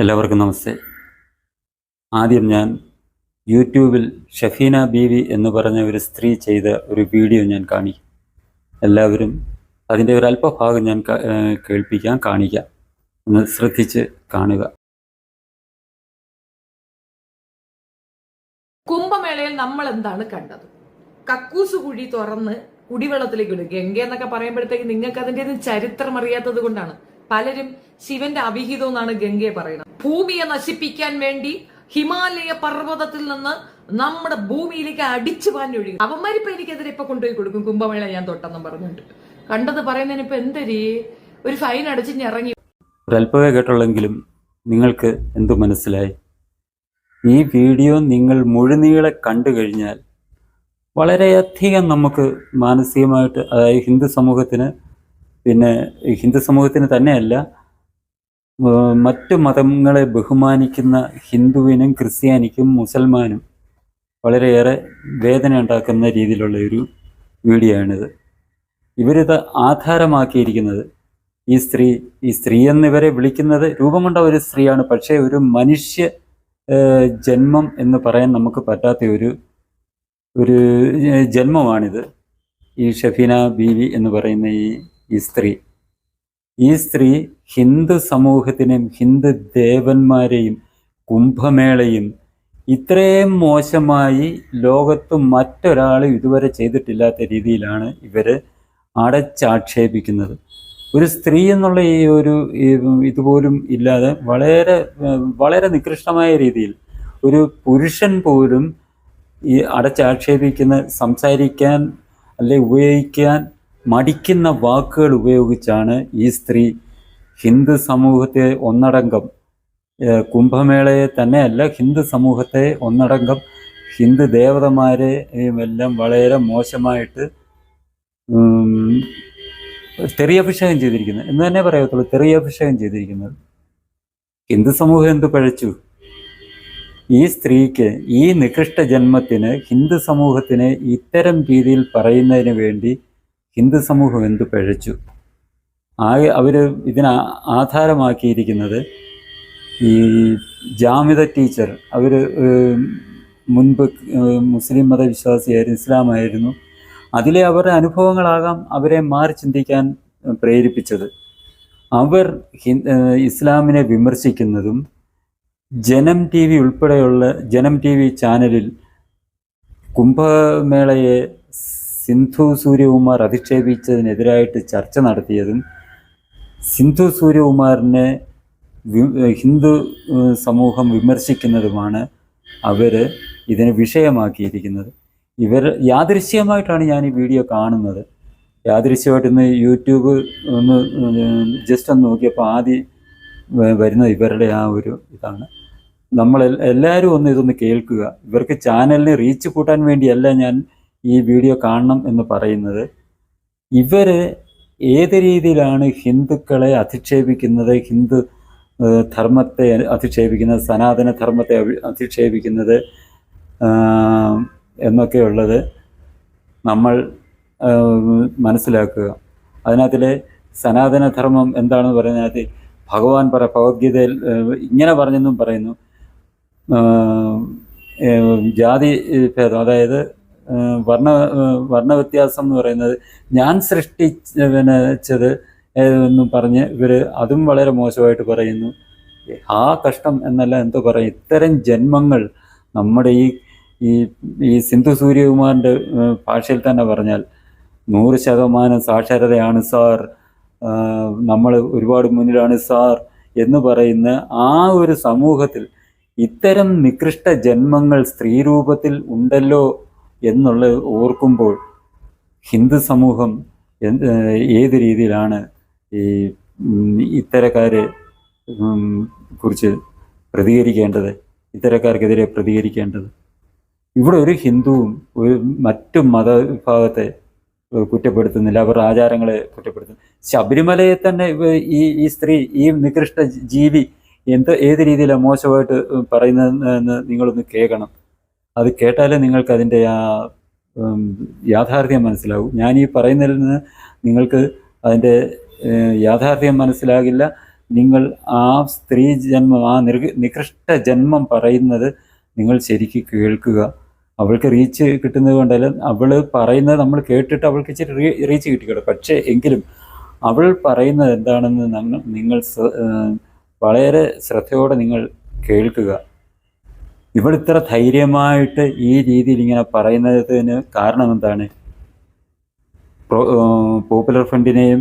എല്ലാവർക്കും നമസ്തേ. ആദ്യം ഞാൻ യൂട്യൂബിൽ ഷഫീന ബീവി എന്ന് പറഞ്ഞ ഒരു സ്ത്രീ ചെയ്ത ഒരു വീഡിയോ ഞാൻ കാണിക്കും എല്ലാവരും അതിന്റെ ഒരു അല്പഭാഗം ഞാൻ കേൾപ്പിക്കാം കാണിക്കാം. ഒന്ന് ശ്രദ്ധിച്ച് കാണുക. കുംഭമേളയിൽ നമ്മൾ എന്താണ് കണ്ടത്? കക്കൂസ് കുഴി തുറന്ന് കുടിവെള്ളത്തിലേക്ക് ഇടും ഗംഗ എന്നൊക്കെ പറയുമ്പോഴത്തേക്ക് നിങ്ങൾക്ക് അതിന്റെ ചരിത്രം അറിയാത്തത് കൊണ്ടാണ്. പലരും ശിവന്റെ അവിഹിതം എന്നാണ് ഗംഗയെ പറയുന്നത്. ഭൂമിയെ നശിപ്പിക്കാൻ വേണ്ടി ഹിമാലയ പർവതത്തിൽ നിന്ന് നമ്മുടെ ഭൂമിയിലേക്ക് അടിച്ചു പാഞ്ഞൊഴുകി അവന്മാരിപ്പോ എനിക്കെതിരെ ഇപ്പൊ കൊണ്ടുപോയി കൊടുക്കും. കുംഭമേള ഞാൻ തൊട്ടെന്നും പറഞ്ഞിട്ട് കണ്ടത് പറയുന്നതിന് ഇപ്പൊ എന്തരീ ഒരു ഫൈൻ അടിച്ച് ഇറങ്ങി. ഒരല്പമേ കേട്ടുള്ളെങ്കിലും നിങ്ങൾക്ക് എന്തു മനസ്സിലായി? ഈ വീഡിയോ നിങ്ങൾ മുഴുനീളെ കണ്ടു കഴിഞ്ഞാൽ വളരെയധികം നമുക്ക് മാനസികമായിട്ട് അതായത് ഹിന്ദു സമൂഹത്തിന് പിന്നെ ഹിന്ദു സമൂഹത്തിന് തന്നെയല്ല മറ്റു മതങ്ങളെ ബഹുമാനിക്കുന്ന ഹിന്ദുവിനും ക്രിസ്ത്യാനിക്കും മുസൽമാനും വളരെയേറെ വേദന ഉണ്ടാക്കുന്ന രീതിയിലുള്ള ഒരു വീഡിയോ ആണിത് ഇവരിത് ആധാരമാക്കിയിരിക്കുന്നത് ഈ സ്ത്രീ ഈ സ്ത്രീ എന്നിവരെ വിളിക്കുന്നത് രൂപം കൊണ്ട ഒരു സ്ത്രീയാണ് പക്ഷേ ഒരു മനുഷ്യ ജന്മം എന്ന് പറയാൻ നമുക്ക് പറ്റാത്ത ഒരു ഒരു ജന്മമാണിത്. ഈ ഷഫീന ബീവി എന്ന് പറയുന്ന ഈ ഈ സ്ത്രീ. ഈ സ്ത്രീ ഹിന്ദു സമൂഹത്തിനെയും ഹിന്ദു ദേവന്മാരെയും കുംഭമേളയും ഇത്രയും മോശമായി ലോകത്ത് മറ്റൊരാൾ ഇതുവരെ ചെയ്തിട്ടില്ലാത്ത രീതിയിലാണ് ഇവർ അടച്ചാക്ഷേപിക്കുന്നത്. ഒരു സ്ത്രീ എന്നുള്ള ഈ ഒരു ഇതുപോലും ഇല്ലാതെ വളരെ വളരെ നികൃഷ്ടമായ രീതിയിൽ ഒരു പുരുഷൻ പോലും ഈ അടച്ചാക്ഷേപിക്കുന്ന സംസാരിക്കാൻ അല്ലെ ഉപയോഗിക്കാൻ മടിക്കുന്ന വാക്കുകൾ ഉപയോഗിച്ചാണ് ഈ സ്ത്രീ ഹിന്ദു സമൂഹത്തെ ഒന്നടങ്കം കുംഭമേളയെ തന്നെയല്ല ഹിന്ദു സമൂഹത്തെ ഒന്നടങ്കം ഹിന്ദു ദേവതമാരെ എല്ലാം വളരെ മോശമായിട്ട് തെറിയ തെറിയഭിഷേകം ചെയ്തിരിക്കുന്നത് എന്ന് തന്നെ പറയത്തുള്ളൂ തെറിയഭിഷേകം ചെയ്തിരിക്കുന്നത്. ഹിന്ദു സമൂഹം എന്ത് പഴച്ചു? ഈ സ്ത്രീക്ക് ഈ നികൃഷ്ട ജന്മത്തിന് ഹിന്ദു സമൂഹത്തിന് ഇത്തരം രീതിയിൽ പറയുന്നതിന് വേണ്ടി ഹിന്ദു സമൂഹം എന്ത് പഴച്ചു? ആകെ അവർ ഇതിന് ആധാരമാക്കിയിരിക്കുന്നത് ഈ ജാമിത ടീച്ചർ. അവർ മുൻപ് മുസ്ലിം മതവിശ്വാസിയായിരുന്നു ഇസ്ലാമായിരുന്നു. അതിലെ അവരുടെ അനുഭവങ്ങളാകാം അവരെ മാറി ചിന്തിക്കാൻ പ്രേരിപ്പിച്ചത്. അവർ ഇസ്ലാമിനെ വിമർശിക്കുന്നതും ജനം ടി വി ഉൾപ്പെടെയുള്ള ജനം ടി വി ചാനലിൽ കുംഭമേളയെ സിന്ധു സൂര്യകുമാർ അധിക്ഷേപിച്ചതിനെതിരായിട്ട് ചർച്ച നടത്തിയതും സിന്ധു സൂര്യകുമാറിനെ ഹിന്ദു സമൂഹം വിമർശിക്കുന്നതുമാണ് അവർ ഇതിനെ വിഷയമാക്കിയിരിക്കുന്നത്. ഇവർ യാദൃശ്യമായിട്ടാണ് ഞാൻ ഈ വീഡിയോ കാണുന്നത്. യാദൃശ്യമായിട്ട് ഇന്ന് യൂട്യൂബ് ഒന്ന് ജസ്റ്റ് ഒന്ന് നോക്കിയപ്പോൾ ആദ്യം വരുന്ന ഇവരുടെ ആ ഒരു ഇതാണ്. നമ്മൾ എല്ലാവരും ഒന്ന് ഇതൊന്ന് കേൾക്കുക. ഇവർക്ക് ചാനലിനെ റീച്ച് കൂട്ടാൻ വേണ്ടിയല്ല ഞാൻ ഈ വീഡിയോ കാണണം എന്ന് പറയുന്നത് ഇവർ ഏത് രീതിയിലാണ് ഹിന്ദുക്കളെ അധിക്ഷേപിക്കുന്നത് ഹിന്ദു ധർമ്മത്തെ അധിക്ഷേപിക്കുന്നത് സനാതന ധർമ്മത്തെ അധിക്ഷേപിക്കുന്നത് എന്നൊക്കെയുള്ളത് നമ്മൾ മനസ്സിലാക്കുക. അതിനകത്തിലെ സനാതനധർമ്മം എന്താണെന്ന് പറയുന്നത് ഭഗവാൻ പറ ഭഗവത്ഗീതയിൽ ഇങ്ങനെ പറഞ്ഞെന്നും പറയുന്നു. ജാതി ഭേദം. അതായത് ഏഹ്, വർണ വ്യത്യാസം എന്ന് പറയുന്നത് ഞാൻ സൃഷ്ടിച്ചത് എന്ന് പറഞ്ഞ് ഇവർ അതും വളരെ മോശമായിട്ട് പറയുന്നു. ആ കഷ്ടം എന്നല്ല എന്തോ പറയും. ഇത്തരം ജന്മങ്ങൾ നമ്മുടെ ഈ ഈ ഈ സിന്ധു സൂര്യകുമാറിന്റെ ഭാഷയിൽ തന്നെ പറഞ്ഞാൽ നൂറ് ശതമാനം സാക്ഷരതയാണ് സാർ നമ്മൾ ഒരുപാട് മുന്നിലാണ് സാർ എന്ന് പറയുന്ന ആ ഒരു സമൂഹത്തിൽ ഇത്തരം നികൃഷ്ട ജന്മങ്ങൾ സ്ത്രീരൂപത്തിൽ ഉണ്ടല്ലോ എന്നുള്ളത് ഓർക്കുമ്പോൾ ഹിന്ദു സമൂഹം ഏത് രീതിയിലാണ് ഈ ഇത്തരക്കാരെ കുറിച്ച് പ്രതികരിക്കേണ്ടത്? ഇത്തരക്കാർക്കെതിരെ പ്രതികരിക്കേണ്ടത്? ഇവിടെ ഒരു ഹിന്ദുവും ഒരു മറ്റു മതവിഭാഗത്തെ കുറ്റപ്പെടുത്തുന്നില്ല. അവരുടെ ആചാരങ്ങളെ കുറ്റപ്പെടുത്തുന്നു ശബരിമലയെ തന്നെ ഈ ഈ സ്ത്രീ ഈ നികൃഷ്ട ജീവി എന്ത് ഏത് രീതിയിലാണ് മോശമായിട്ട് പറയുന്നതെന്ന് നിങ്ങളൊന്ന് കേൾക്കണം. അത് കേട്ടാലേ നിങ്ങൾക്ക് അതിന്റെ ആ യാഥാർത്ഥ്യം മനസ്സിലാവും ഞാൻ ഈ പറയുന്നതിൽ നിന്ന് നിങ്ങൾക്ക് അതിന്റെ യാഥാർത്ഥ്യം മനസ്സിലാകില്ല. നിങ്ങൾ ആ സ്ത്രീ ജന്മം ആ നിർ- നികൃഷ്ട ജന്മം പറയുന്നത് നിങ്ങൾ ശരിക്ക് കേൾക്കുക. അവൾക്ക് റീച്ച് കിട്ടുന്നത് കൊണ്ടല്ല അവൾ പറയുന്നത് നമ്മൾ കേട്ടിട്ട് അവൾക്ക് ഇച്ചിരി റീ- റീച്ച് കിട്ടിക്കോട്ടെ പക്ഷേ എങ്കിലും അവൾ പറയുന്നത് എന്താണെന്ന് നിങ്ങൾ വളരെ ശ്രദ്ധയോടെ നിങ്ങൾ കേൾക്കുക. ഇത്ര ധൈര്യമായിട്ട് ഈ രീതിയിൽ ഇങ്ങനെ പറയുന്നതിന് കാരണം എന്താണ്? പോപ്പുലർ ഫ്രണ്ടിനെയും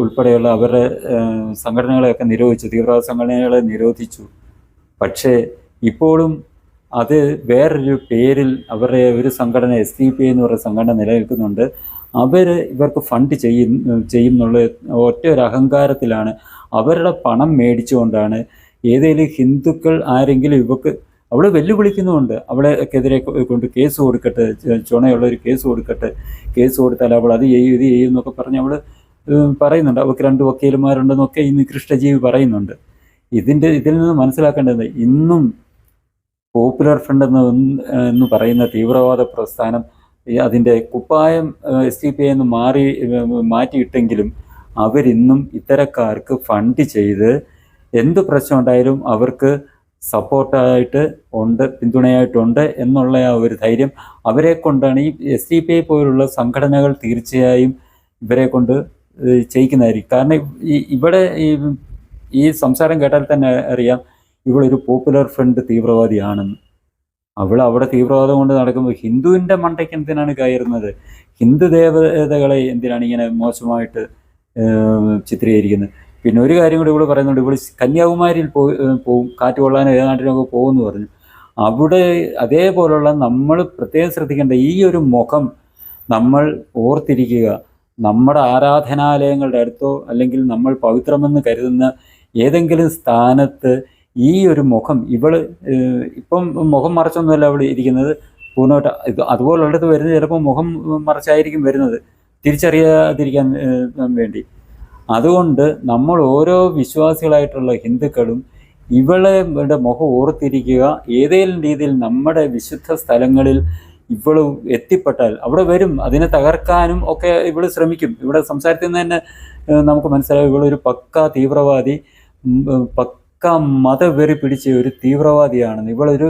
ഉൾപ്പെടെയുള്ള അവരുടെ സംഘടനകളെയൊക്കെ നിരോധിച്ചു തീവ്രവാദ സംഘടനകളെ നിരോധിച്ചു. പക്ഷേ ഇപ്പോഴും അത് വേറൊരു പേരിൽ അവരുടെ ഒരു സംഘടന എസ് ഡി പി എന്ന് പറയുന്ന സംഘടന നിലനിൽക്കുന്നുണ്ട്. അവർ ഇവർക്ക് ഫണ്ട് ചെയ്യും ചെയ്യും എന്നുള്ള ഒറ്റ ഒരു അഹങ്കാരത്തിലാണ്. അവരുടെ പണം മേടിച്ചുകൊണ്ടാണ് ഏതെങ്കിലും ഹിന്ദുക്കൾ ആരെങ്കിലും ഇവക്ക് അവൾ വെല്ലുവിളിക്കുന്നുമുണ്ട്. അവളെക്കെതിരെ കൊണ്ട് കേസ് കൊടുക്കട്ടെ ചുണയുള്ള ഒരു കേസ് കൊടുക്കട്ടെ കേസ് കൊടുത്താൽ അവൾ അത് ചെയ്യും ഇത് ചെയ്യും എന്നൊക്കെ പറഞ്ഞ് അവൾ പറയുന്നുണ്ട്. അവൾക്ക് രണ്ട് വക്കീലന്മാരുണ്ടെന്നൊക്കെ ഇന്ന് കൃഷ്ണജീവി പറയുന്നുണ്ട്. ഇതിന്റെ ഇതിൽ നിന്ന് മനസ്സിലാക്കേണ്ടത് ഇന്നും പോപ്പുലർ ഫ്രണ്ട് എന്ന് എന്ന് പറയുന്ന തീവ്രവാദ പ്രസ്ഥാനം അതിന്റെ കുപ്പായം എസ് ഡി പി ഐ എന്ന് മാറി മാറ്റിയിട്ടെങ്കിലും അവരിന്നും ഇത്തരക്കാർക്ക് ഫണ്ട് ചെയ്ത് എന്ത് പ്രശ്നം ഉണ്ടായാലും അവർക്ക് സപ്പോർട്ടായിട്ട് ഉണ്ട് പിന്തുണയായിട്ടുണ്ട് എന്നുള്ള ആ ഒരു ധൈര്യം അവരെ കൊണ്ടാണ് ഈ എസ് ഡി പി ഐ പോലുള്ള സംഘടനകൾ തീർച്ചയായും ഇവരെ കൊണ്ട് ചെയ്യിക്കുന്നതായിരിക്കും. കാരണം ഈ ഇവിടെ ഈ ഈ സംസാരം കേട്ടാൽ തന്നെ അറിയാം ഇവളൊരു പോപ്പുലർ ഫ്രണ്ട് തീവ്രവാദിയാണെന്ന്. അവൾ അവിടെ തീവ്രവാദം കൊണ്ട് നടക്കുമ്പോൾ ഹിന്ദുവിന്റെ മണ്ടയ്ക്ക് എന്തിനാണ് കയറുന്നത്? ഹിന്ദു ദേവതകളെ എന്തിനാണ് ഇങ്ങനെ മോശമായിട്ട് ചിത്രീകരിക്കുന്നത്? പിന്നെ ഒരു കാര്യം കൂടി ഇവിടെ പറയുന്നുണ്ട്. ഇവിടെ കന്യാകുമാരിയിൽ പോയി കാറ്റ് കൊള്ളാനോ ഏതാണ്ടിനൊക്കെ പോകുമെന്ന് പറഞ്ഞു. അവിടെ അതേപോലുള്ള നമ്മൾ പ്രത്യേകം ശ്രദ്ധിക്കേണ്ട ഈ ഒരു മുഖം നമ്മൾ ഓർത്തിരിക്കുക. നമ്മുടെ ആരാധനാലയങ്ങളുടെ അടുത്തോ അല്ലെങ്കിൽ നമ്മൾ പവിത്രമെന്ന് കരുതുന്ന ഏതെങ്കിലും സ്ഥാനത്ത് ഈ ഒരു മുഖം ഇവൾ ഇപ്പം മുഖം മറച്ചൊന്നുമല്ല അവൾ ഇരിക്കുന്നത്. പൂർണമായിട്ട് ഇത് അതുപോലുള്ളത് വരുന്നത് ചിലപ്പോൾ മുഖം മറച്ചായിരിക്കും വരുന്നത്. തിരിച്ചറിയാതിരിക്കാൻ വേണ്ടി. അതുകൊണ്ട് നമ്മൾ ഓരോ വിശ്വാസികളായിട്ടുള്ള ഹിന്ദുക്കളും ഇവളെ ഇവളുടെ മുഖം ഓർത്തിരിക്കുക ഏതെങ്കിലും രീതിയിൽ നമ്മുടെ വിശുദ്ധ സ്ഥലങ്ങളിൽ ഇവൾ എത്തിപ്പെട്ടാൽ അവിടെ വരും അതിനെ തകർക്കാനും ഒക്കെ ഇവൾ ശ്രമിക്കും. ഇവിടെ സംസാരത്തിൽ നിന്ന് തന്നെ നമുക്ക് മനസ്സിലാവും ഇവളൊരു പക്ക തീവ്രവാദി പക്ക മതവെറി പിടിച്ച ഒരു തീവ്രവാദിയാണെന്ന്. ഇവളൊരു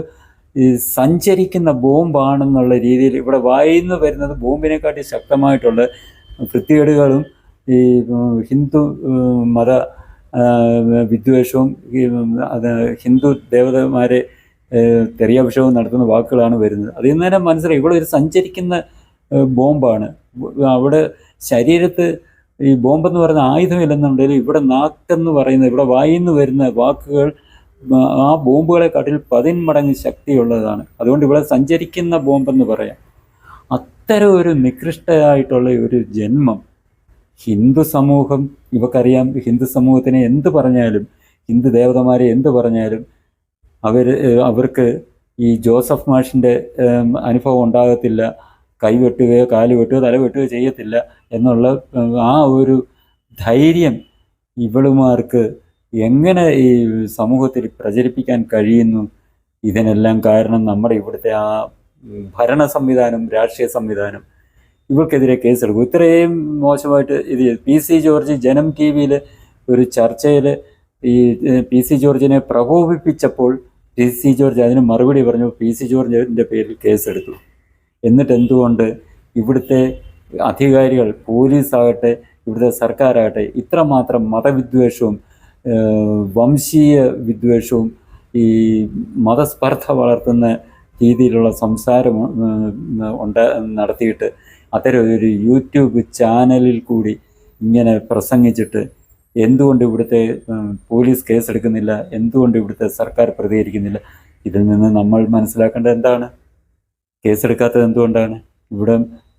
സഞ്ചരിക്കുന്ന ബോംബാണെന്നുള്ള രീതിയിൽ ഇവിടെ വായിന്ന് വരുന്നത് ബോംബിനെക്കാട്ടി ശക്തമായിട്ടുള്ള വൃത്തികേടുകളും ഈ ഹിന്ദു മത വിദ്വേഷവും അത് ഹിന്ദു ദേവതമാരെ തെറിയാഭിഷേകവും നടത്തുന്ന വാക്കുകളാണ് വരുന്നത്. അതിൽ നിന്ന് തന്നെ മനസ്സിലായി. ഇവിടെ ഒരു സഞ്ചരിക്കുന്ന ബോംബാണ്. അവിടെ ശരീരത്ത് ഈ ബോംബെന്ന് പറയുന്ന ആയുധമില്ലെന്നുണ്ടെങ്കിൽ ഇവിടെ നാക്കെന്ന് പറയുന്ന ഇവിടെ വായിന്ന് വരുന്ന വാക്കുകൾ ആ ബോംബുകളെക്കാട്ടിൽ പതിന്മടങ്ങ് ശക്തിയുള്ളതാണ്. അതുകൊണ്ട് ഇവിടെ സഞ്ചരിക്കുന്ന ബോംബെന്ന് പറയാം. അത്തരം ഒരു നികൃഷ്ടയായിട്ടുള്ള ഒരു ജന്മം ഹിന്ദു സമൂഹം ഇവക്കറിയാം ഹിന്ദു സമൂഹത്തിനെ എന്ത് പറഞ്ഞാലും ഹിന്ദു ദേവതമാരെ എന്ത് പറഞ്ഞാലും അവർ അവർക്ക് ഈ ജോസഫ് മാഷിന്റെ അനുഭവം ഉണ്ടാകത്തില്ല. കൈ വെട്ടുകയോ കാൽ വെട്ടുകയോ തല വെട്ടുകയോ ചെയ്യത്തില്ല എന്നുള്ള ആ ഒരു ധൈര്യം ഇവളുമാർക്ക് എങ്ങനെ ഈ സമൂഹത്തിൽ പ്രചരിപ്പിക്കാൻ കഴിയുന്നു? ഇതിനെല്ലാം കാരണം നമ്മുടെ ഇവിടുത്തെ ആ ഭരണ സംവിധാനം രാഷ്ട്രീയ സംവിധാനം ഇവൾക്കെതിരെ കേസെടുക്കും ഇത്രയും മോശമായിട്ട് ഇത് P C George Janam T വിയിൽ ഒരു ചർച്ചയിൽ ഈ പി സി ജോർജിനെ പ്രകോപിപ്പിച്ചപ്പോൾ പി സി ജോർജ് അതിന് മറുപടി പറഞ്ഞു. പി സി ജോർജിന്റെ പേരിൽ കേസെടുത്തു. എന്നിട്ട് എന്തുകൊണ്ട് ഇവിടുത്തെ അധികാരികൾ പോലീസാകട്ടെ ഇവിടുത്തെ സർക്കാരാകട്ടെ ഇത്രമാത്രം മതവിദ്വേഷവും വംശീയ വിദ്വേഷവും ഈ മതസ്പർദ്ധ വളർത്തുന്ന രീതിയിലുള്ള സംസാരം ഉണ്ട് നടത്തിയിട്ട് അത്തരം ഒരു യൂട്യൂബ് ചാനലിൽ കൂടി ഇങ്ങനെ പ്രസംഗിച്ചിട്ട് എന്തുകൊണ്ട് ഇവിടുത്തെ പോലീസ് കേസെടുക്കുന്നില്ല എന്തുകൊണ്ട് ഇവിടുത്തെ സർക്കാർ പ്രതികരിക്കുന്നില്ല ഇതിൽ നിന്ന് നമ്മൾ മനസ്സിലാക്കേണ്ടത് എന്താണ്? കേസെടുക്കാത്തത് എന്തുകൊണ്ടാണ്? ഇവിടെ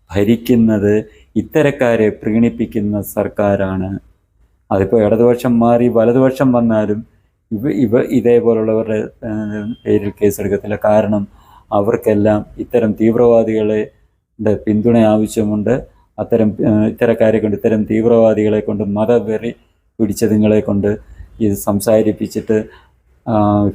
ഭരിക്കുന്നത് ഇത്തരക്കാരെ പ്രീണിപ്പിക്കുന്ന സർക്കാരാണ്. അതിപ്പോൾ ഇടതുപക്ഷം മാറി വലതുപക്ഷം വന്നാലും ഇവ ഇവ ഇതേപോലുള്ളവരുടെ പേരിൽ കേസെടുക്കത്തില്ല. കാരണം അവർക്കെല്ലാം ഇത്തരം തീവ്രവാദികളെ പിന്തുണ ആവശ്യമുണ്ട്. അത്തരം ഇത്തരക്കാരെ കൊണ്ട് ഇത്തരം തീവ്രവാദികളെ കൊണ്ട് മതവെറി പിടിച്ചതുങ്ങളെ കൊണ്ട് ഇത് സംസാരിപ്പിച്ചിട്ട്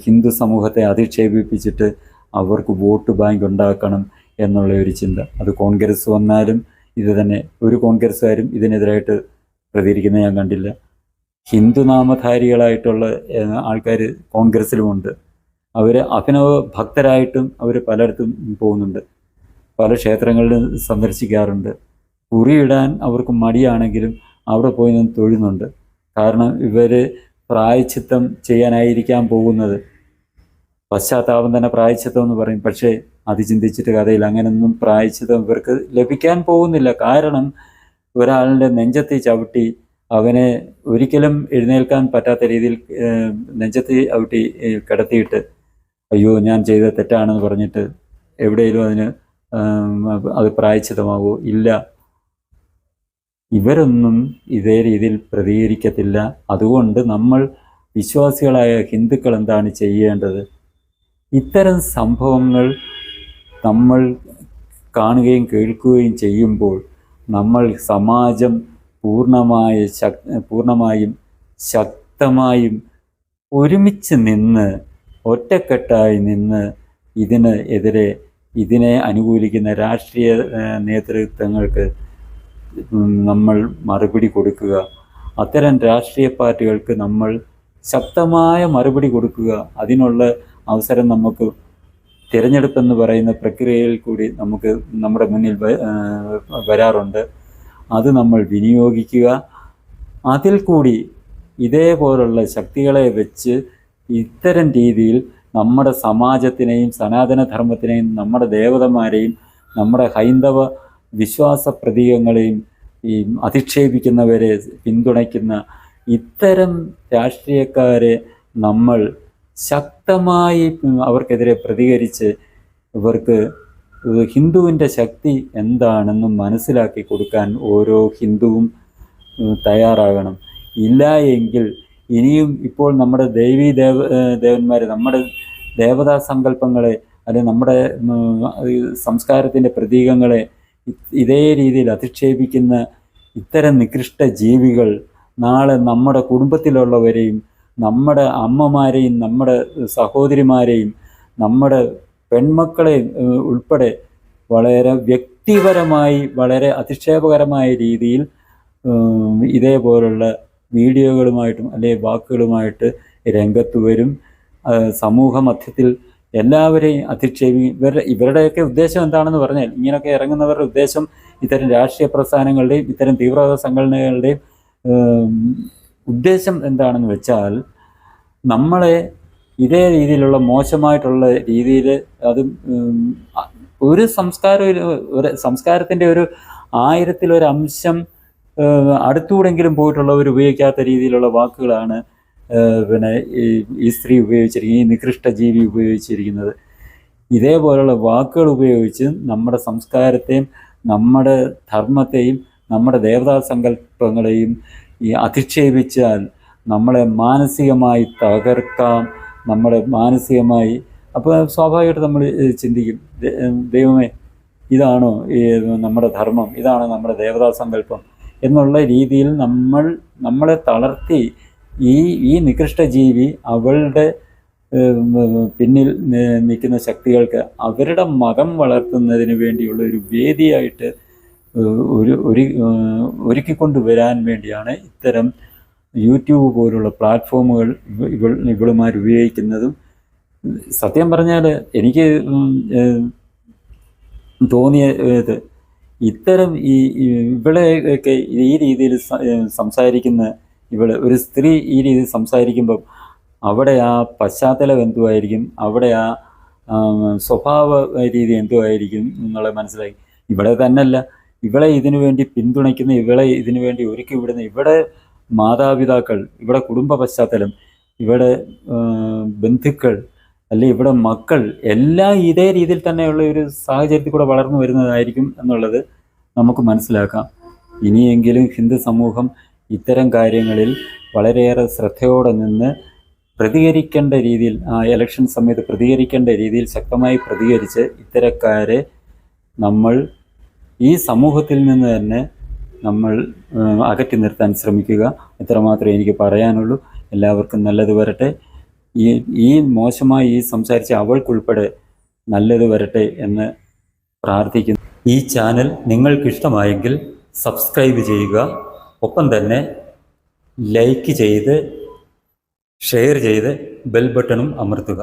ഹിന്ദു സമൂഹത്തെ അധിക്ഷേപിപ്പിച്ചിട്ട് അവർക്ക് വോട്ട് ബാങ്ക് ഉണ്ടാക്കണം എന്നുള്ള ഒരു ചിന്ത. അത് കോൺഗ്രസ് വന്നാലും ഇത് തന്നെ ഒരു കോൺഗ്രസ്സുകാരും ഇതിനെതിരായിട്ട് പ്രതികരിക്കുന്നത് ഞാൻ കണ്ടില്ല. ഹിന്ദുനാമധാരികളായിട്ടുള്ള ആൾക്കാർ കോൺഗ്രസ്സിലുമുണ്ട്. അവർ അഭിനവ ഭക്തരായിട്ടും അവർ പലയിടത്തും പോകുന്നുണ്ട്. പല ക്ഷേത്രങ്ങളിലും സന്ദർശിക്കാറുണ്ട്. കുറിയിടാൻ അവർക്ക് മടിയാണെങ്കിലും അവിടെ പോയി നിന്ന് തൊഴുന്നുണ്ട്. കാരണം ഇവർ പ്രായച്ചിത്തം ചെയ്യാനായിരിക്കാൻ പോകുന്നത്. പശ്ചാത്താപം തന്നെ പ്രായച്ചിത്തം എന്ന് പറയും. പക്ഷേ അത് ചിന്തിച്ചിട്ട് കഥയിൽ അങ്ങനെയൊന്നും പ്രായച്ചിത്തം ഇവർക്ക് ലഭിക്കാൻ പോകുന്നില്ല. കാരണം ഒരാളുടെ നെഞ്ചത്തെ ചവിട്ടി അവനെ ഒരിക്കലും എഴുന്നേൽക്കാൻ പറ്റാത്ത രീതിയിൽ നെഞ്ചത്തെ ചവിട്ടി കിടത്തിയിട്ട് അയ്യോ ഞാൻ ചെയ്ത തെറ്റാണെന്ന് പറഞ്ഞിട്ട് എവിടെയെങ്കിലും അതിന് അത് പ്രായച്ചിതമാവോ ഇല്ല. ഇവരൊന്നും ഇതേ രീതിയിൽ പ്രതികരിക്കത്തില്ല. അതുകൊണ്ട് നമ്മൾ വിശ്വാസികളായ ഹിന്ദുക്കൾ എന്താണ് ചെയ്യേണ്ടത്? ഇത്തരം സംഭവങ്ങൾ നമ്മൾ കാണുകയും കേൾക്കുകയും ചെയ്യുമ്പോൾ നമ്മൾ സമാജം പൂർണമായ ശക് പൂർണമായും ശക്തമായും ഒരുമിച്ച് നിന്ന് ഒറ്റക്കെട്ടായി നിന്ന് ഇതിന് എതിരെ ഇതിനെ അനുകൂലിക്കുന്ന രാഷ്ട്രീയ നേതൃത്വങ്ങൾക്ക് നമ്മൾ മറുപടി കൊടുക്കുക. അത്തരം രാഷ്ട്രീയ പാർട്ടികൾക്ക് നമ്മൾ ശക്തമായ മറുപടി കൊടുക്കുക. അതിനുള്ള അവസരം നമുക്ക് തിരഞ്ഞെടുപ്പെന്ന് പറയുന്ന പ്രക്രിയയിൽ കൂടി നമുക്ക് നമ്മുടെ മുന്നിൽ വരാറുണ്ട്. അത് നമ്മൾ വിനിയോഗിക്കുക. അതിൽ കൂടി ഇതേപോലുള്ള ശക്തികളെ വെച്ച് ഇത്തരം രീതിയിൽ നമ്മുടെ സമാജത്തിനെയും സനാതനധർമ്മത്തിനെയും നമ്മുടെ ദേവതമാരെയും നമ്മുടെ ഹൈന്ദവ വിശ്വാസ പ്രതീകങ്ങളെയും ഈ അധിക്ഷേപിക്കുന്നവരെ പിന്തുണയ്ക്കുന്ന ഇത്തരം രാഷ്ട്രീയക്കാരെ നമ്മൾ ശക്തമായി അവർക്കെതിരെ പ്രതികരിച്ച് ഇവർക്ക് ഹിന്ദുവിന്റെ ശക്തി എന്താണെന്ന് മനസ്സിലാക്കി കൊടുക്കാൻ ഓരോ ഹിന്ദുവും തയ്യാറാകണം. ഇല്ല എങ്കിൽ ഇനിയും ഇപ്പോൾ നമ്മുടെ ദേവീ ദേവ ദേവന്മാർ നമ്മുടെ ദേവതാ സങ്കല്പങ്ങളെ അല്ലെങ്കിൽ നമ്മുടെ സംസ്കാരത്തിന്റെ പ്രതീകങ്ങളെ ഇതേ രീതിയിൽ അധിക്ഷേപിക്കുന്ന ഇത്തരം നികൃഷ്ട ജീവികൾ നാളെ നമ്മുടെ കുടുംബത്തിലുള്ളവരെയും നമ്മുടെ അമ്മമാരെയും നമ്മുടെ സഹോദരിമാരെയും നമ്മുടെ പെൺമക്കളെ ഉൾപ്പെടെ വളരെ വ്യക്തിപരമായി വളരെ അധിക്ഷേപകരമായ രീതിയിൽ ഇതേപോലുള്ള വീഡിയോകളുമായിട്ടും അല്ലെങ്കിൽ വാക്കുകളുമായിട്ട് രംഗത്ത് വരും. സമൂഹ മധ്യത്തിൽ എല്ലാവരെയും അധിക്ഷേപി ഇവരുടെ ഇവരുടെയൊക്കെ ഉദ്ദേശം എന്താണെന്ന് പറഞ്ഞാൽ ഇങ്ങനെയൊക്കെ ഇറങ്ങുന്നവരുടെ ഉദ്ദേശം ഇത്തരം രാഷ്ട്രീയ പ്രസ്ഥാനങ്ങളുടെയും ഇത്തരം തീവ്രവാദ സംഘടനകളുടെയും ഉദ്ദേശം എന്താണെന്ന് വെച്ചാൽ നമ്മളെ ഇതേ രീതിയിലുള്ള മോശമായിട്ടുള്ള രീതിയിൽ അത് ഒരു സംസ്കാരം ഒരു സംസ്കാരത്തിന്റെ ഒരു ആയിരത്തിലൊരംശം ഏഹ്, അടുത്തൂടെങ്കിലും പോയിട്ടുള്ളവർ ഉപയോഗിക്കാത്ത രീതിയിലുള്ള വാക്കുകളാണ് പിന്നെ ഈ സ്ത്രീ ഉപയോഗിച്ചിരിക്കുന്നത് ഈ നികൃഷ്ട ജീവി ഉപയോഗിച്ചിരിക്കുന്നത്. ഇതേപോലെയുള്ള വാക്കുകൾ ഉപയോഗിച്ച് നമ്മുടെ സംസ്കാരത്തെയും നമ്മുടെ ധർമ്മത്തെയും നമ്മുടെ ദേവതാ സങ്കല്പങ്ങളെയും ഈ അധിക്ഷേപിച്ചാൽ നമ്മളെ മാനസികമായി തകർക്കാം നമ്മളെ മാനസികമായി അപ്പോൾ സ്വാഭാവികമായിട്ട് നമ്മൾ ചിന്തിക്കും ദൈവമേ ഇതാണോ നമ്മുടെ ധർമ്മം ഇതാണോ നമ്മുടെ ദേവതാ സങ്കല്പം എന്നുള്ള രീതിയിൽ നമ്മൾ നമ്മളെ തളർത്തി ഈ ഈ നികൃഷ്ട ജീവി അവളുടെ പിന്നിൽ നിൽക്കുന്ന ശക്തികൾക്ക് അവരുടെ മതം വളർത്തുന്നതിന് വേണ്ടിയുള്ള ഒരു വേദിയായിട്ട് ഒരു ഒരു ഒരുക്കിക്കൊണ്ട് വരാൻ വേണ്ടിയാണ് ഇത്തരം യൂട്യൂബ് പോലുള്ള പ്ലാറ്റ്ഫോമുകൾ ഇവ- ഇവൾ ഇവളുമാർ ഉപയോഗിക്കുന്നതും. സത്യം പറഞ്ഞാൽ എനിക്ക് തോന്നിയത് തോന്നിയ ഇത്തരം ഈ ഇവളെയൊക്കെ ഇവളെ ഈ രീതിയിൽ സംസാരിക്കുന്ന ഇവൾ ഒരു സ്ത്രീ ഈ രീതിയിൽ സംസാരിക്കുമ്പം അവിടെ ആ പശ്ചാത്തലം എന്തുമായിരിക്കും അവിടെ ആ സ്വഭാവ രീതി എന്തുമായിരിക്കും നിങ്ങളെ മനസ്സിലാക്കി ഇവിടെ തന്നെയല്ല. ഇവളെ ഇതിനു വേണ്ടി പിന്തുണയ്ക്കുന്ന ഇവളെ ഇതിനു വേണ്ടി ഒരുക്കി വിടുന്ന ഇവിടെ മാതാപിതാക്കൾ ഇവിടെ കുടുംബ പശ്ചാത്തലം ഇവിടെ ബന്ധുക്കൾ അല്ലെ ഇവിടെ മക്കൾ എല്ലാം ഇതേ രീതിയിൽ തന്നെയുള്ള ഒരു സാഹചര്യത്തിൽ കൂടെ വളർന്നു വരുന്നതായിരിക്കും എന്നുള്ളത് നമുക്ക് മനസ്സിലാക്കാം. ഇനിയെങ്കിലും ഹിന്ദു സമൂഹം ഇത്തരം കാര്യങ്ങളിൽ വളരെയേറെ ശ്രദ്ധയോടെ നിന്ന് പ്രതികരിക്കേണ്ട രീതിയിൽ ഇലക്ഷൻ സമയത്ത് പ്രതികരിക്കേണ്ട രീതിയിൽ ശക്തമായി പ്രതികരിച്ച് ഇത്തരക്കാരെ നമ്മൾ ഈ സമൂഹത്തിൽ നിന്ന് തന്നെ നമ്മൾ അകറ്റി നിർത്താൻ ശ്രമിക്കുക. ഇത്രമാത്രമേ എനിക്ക് പറയാനുള്ളൂ. എല്ലാവർക്കും നല്ലത് വരട്ടെ. ഈ ഈ മോശമായി ഈ സംസാരിച്ച അവൾക്കുൾപ്പെടെ നല്ലത് വരട്ടെ എന്ന് പ്രാർത്ഥിക്കുന്നു. ഈ ചാനൽ നിങ്ങൾക്കിഷ്ടമായെങ്കിൽ സബ്സ്ക്രൈബ് ചെയ്യുക. ഒപ്പം തന്നെ ലൈക്ക് ചെയ്ത് ഷെയർ ചെയ്ത് ബെൽ ബട്ടണും അമർത്തുക.